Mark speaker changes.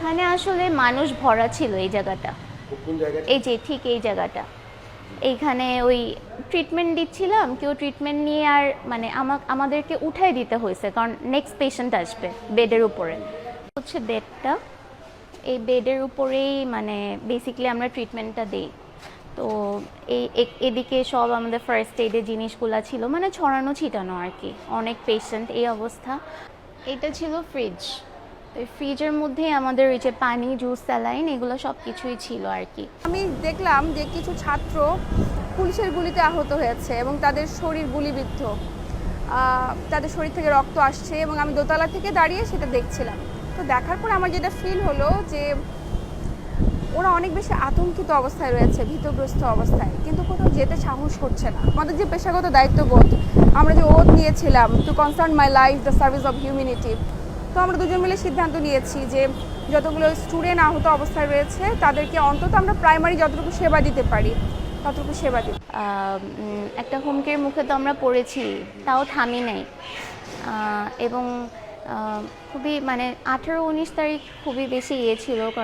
Speaker 1: এখানে আসলে মানুষ ভরা ছিল এই জায়গাটা। এই যে ঠিক এই জায়গাটা। এইখানে ওই ট্রিটমেন্ট দিচ্ছিলাম কেউ ট্রিটমেন্ট নিয়ে আর মানে আমা- আমাদেরকে উঠাই দিতে হয়েছে কারণ নেক্সট পেশেন্ট আসবে বেডের উপরে। হচ্ছে বেডটা এই বেডের উপরেই মানে বেসিক্যালি আমরা ট্রিটমেন্টটা দিই। তো এই এদিকে সব আমাদের ফার্স্ট এইডের জিনিসগুলো ছিল মানে ছড়ানো ছিটানো আর কি অনেক পেশেন্ট এই অবস্থা। এটা ছিল ফ্রিজ ফ্রিজের মধ্যেই আমাদের ওই যে পানি, জুস, স্যালাইন এগুলো সব কিছুই ছিল আর কি।
Speaker 2: আমি দেখলাম যে কিছু ছাত্র পুলিশের গুলিতে আহত হয়েছে এবং তাদের শরীর গুলিবিদ্ধ। তাদের শরীর থেকে রক্ত আসছে এবং আমি দোতলা থেকে দাঁড়িয়ে সেটা দেখছিলাম। তো দেখার পর আমার যেটা ফিল হলো যে ওরা অনেক বেশি আতঙ্কিত অবস্থায় রয়েছে, ভীতগ্রস্ত অবস্থায়, কিন্তু কোথাও যেতে সাহস করছে না। আমাদের যে পেশাগত দায়িত্ববোধ, আমরা যে ওথ নিয়েছিলাম to concern my life the service of humanity তো আমরা দুজন মিলে সিদ্ধান্ত নিয়েছি যে যতগুলো স্টুডেন্ট আহত অবস্থায় রয়েছে, তাদেরকে অন্তত আমরা প্রাইমারি যতটুকু সেবা দিতে পারি, ততটুকু সেবা দিই
Speaker 1: একটা হুমকির মুখে তো আমরা পড়েছি, তাও থামি নাই। এবং খুবই মানে আঠেরো, উনিশ তারিখ খুবই বেশি ইয়ে ছিল